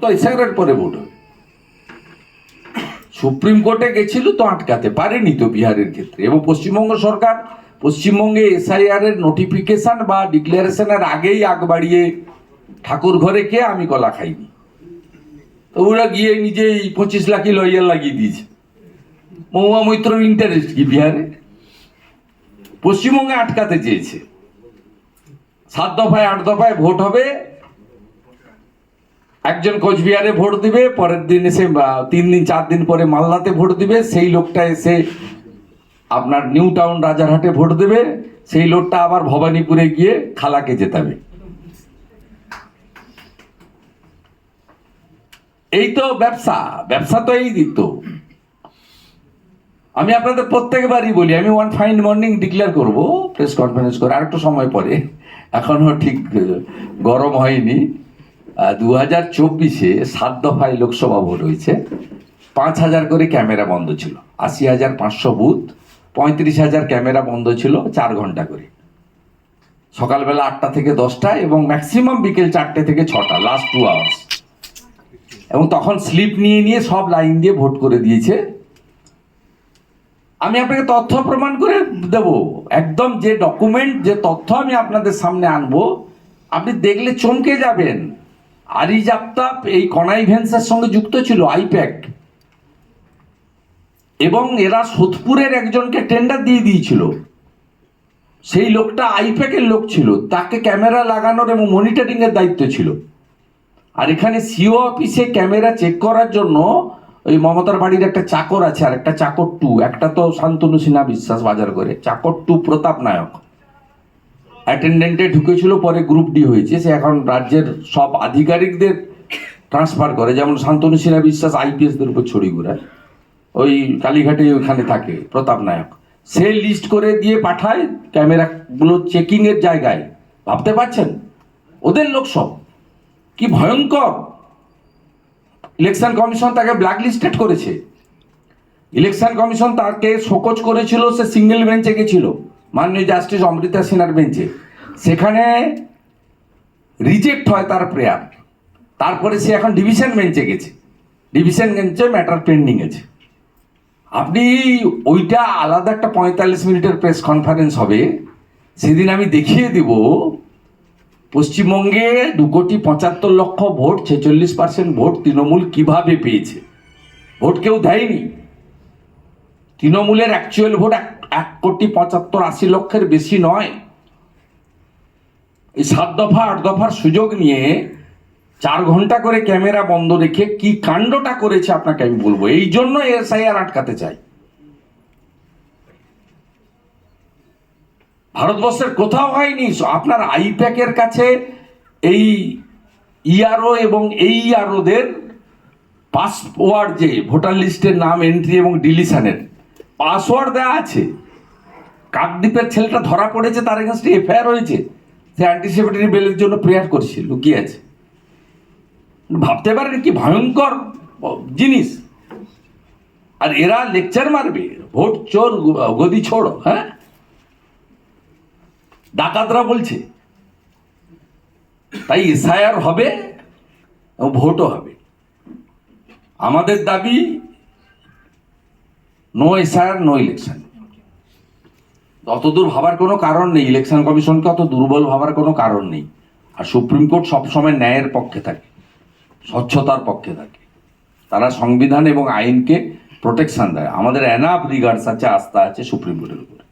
তো এসআইআর পরে ভোট হবে সুপ্রিম কোর্টে গেছিল তো আটকাতে পারেনি তো বিহারের ক্ষেত্রে। এবং পশ্চিমবঙ্গ সরকার পশ্চিমবঙ্গে এসআইআর এর নোটিফিকেশন বা ডিক্লারেশনের আগেই আগ বাড়িয়ে ঠাকুর ঘরে কে আমি কলা খাইনি। তো ওরা গিয়ে নিজেই পঁচিশ লাখই লয়ার লাগিয়ে দিয়েছে। মহুয়া মৈত্র ইন্টারেস্ট কি বিহারে? পশ্চিমবঙ্গে আটকাতে চেয়েছে। সাত দফায়, আট দফায় ভোট হবে একজন কোচবিহারে ভোট দিবে, পরের দিন এসে তিন দিন, চার দিন পরে মালদাতে ভোট দিবে, সেই লোকটা এসে আপনার নিউ টাউন রাজারহাটে ভোট দেবে, সেই লোকটা আবার ভবানীপুরে গিয়ে খালাকে জেতাবে। এই তো ব্যবসা ব্যবসা তো এই দিত আমি আপনাদের প্রত্যেকবারই বলি, আমি ওয়ান ফাইন মর্নিং ডিক্লেয়ার করব প্রেস কনফারেন্স করে আর একটু সময় পরে। এখনও ঠিক, গরম হয়নি। দু হাজার চব্বিশে সাত দফায় লোকসভা ভোট হয়েছে। পাঁচ হাজার করে ক্যামেরা বন্ধ ছিল। আশি হাজার পাঁচশো বুথ, পঁয়ত্রিশ হাজার ক্যামেরা বন্ধ ছিল চার ঘণ্টা করে। সকালবেলা আটটা থেকে দশটা এবং ম্যাক্সিমাম বিকেল চারটে থেকে ছটা লাস্ট টু আওয়ার্স এবং তখন স্লিপ নিয়ে নিয়ে সব লাইন দিয়ে ভোট করে দিয়েছে। আমি আপনাকে তথ্য প্রমাণ করে দেব। একদম যে ডকুমেন্ট যে তথ্য আমি আপনাদের সামনে আনব, আপনি দেখলে চমকে যাবেন। আরিজ আফতাব এই কনাইভেন্সের সঙ্গে যুক্ত ছিল, আইপ্যাক। এবং এরা সোদপুরের একজনকে টেন্ডার দিয়ে দিয়েছিল। সেই লোকটা আইপ্যাকের লোক ছিল, তাকে ক্যামেরা লাগানোর এবং মনিটরিং এর দায়িত্ব ছিল। আর এখানে সিও অফিসে ক্যামেরা চেক করার জন্য ওই মমতার বাড়ির একটা চাকর আছে আর একটা চাকর টু, একটা তো শান্তনু সিনহা বিশ্বাস বাজার করে, চাকর টু প্রতাপ নায়ক। অ্যাটেন্ডেন্টে ঢুকেছিল, পরে গ্রুপ ডি হয়েছে। সে এখন রাজ্যের সব আধিকারিকদের ট্রান্সফার করে। যেমন শান্তনু সিনহা বিশ্বাস আইপিএসদের উপর ছড়ি ঘুরায় ওই কালীঘাটে ওখানে থাকে, প্রতাপ নায়ক। সে লিস্ট করে দিয়ে পাঠায় ক্যামেরাগুলো চেকিংয়ের জায়গায়। ভাবতে পারছেন? ওদের লোক সব। কি ভয়ঙ্কর! ইলেকশন কমিশন তাকে ব্ল্যাক লিস্টেড করেছে। ইলেকশন কমিশন তাকে শোকজ করেছিল, সে সিঙ্গেল বেঞ্চে গেছিল। মাননীয় জাস্টিস অমৃতা সিনহার বেঞ্চে। সেখানে রিজেক্ট হয় তার প্রেয়ার তারপরে সে এখন ডিভিশন বেঞ্চে গেছে। ডিভিশন বেঞ্চে ম্যাটার পেন্ডিং আছে। আপনি ওইটা আলাদা একটা পঁয়তাল্লিশ মিনিটের প্রেস কনফারেন্স হবে। সেদিন আমি দেখিয়ে দেব, পশ্চিমবঙ্গে দু কোটি পঁচাত্তর লক্ষ ভোট, ছেচল্লিশ পার্সেন্ট ভোট তৃণমূল কীভাবে পেয়েছে? ভোট কেউ দেয়নি। তৃণমূলের অ্যাকচুয়াল ভোট এক কোটি পঁচাত্তর আশি লক্ষের বেশি নয়। এই সাত দফা, আট দফার সুযোগ নিয়ে চার ঘণ্টা করে ক্যামেরা বন্ধ রেখে কি কাণ্ডটা করেছে আপনাকে আমি বলব। এই জন্য এসআইআর আটকাতে চাই। ভারতবর্ষের কোথাও হয়নি। আপনার আইপ্যাকের কাছে এই ইআরও এবং এই ইআরওদের পাসওয়ার্ড যে, ভোটার লিস্টের নাম, এন্ট্রি এবং ডিলিশনের। পাসওয়ার্ড দেওয়া আছে। কাকদ্বীপের ছেলেটা ধরা পড়েছে, তার এগেনস্টে এফআইআর হয়েছে সে অ্যান্টিসিপেটরি বেলের জন্য প্রেয়ার করছে, লুকিয়ে আছে। ভাবতে পারেন কি ভয়ঙ্কর জিনিস। আর এরা লেকচার মারবে, ভোট চোর, গদি ছোড়ো হ্যাঁ? ডাকাতরা বলছে, তাই এসআইআর হবে ভোটও হবে। আমাদের দাবি no S R no election. অতদূর ভাবার কোনো কারণ নেই, ইলেকশন কমিশনকে অত দুর্বল ভাবার কোনো কারণ নেই। আর সুপ্রিম কোর্ট সবসময় ন্যায়ের পক্ষে থাকে, স্বচ্ছতার পক্ষে থাকে। তারা সংবিধান এবং আইনকে প্রোটেকশন দেয়। আমাদের এনাফ রিগার্ডস আছে, আস্থা আছে সুপ্রিম কোর্টের উপরে।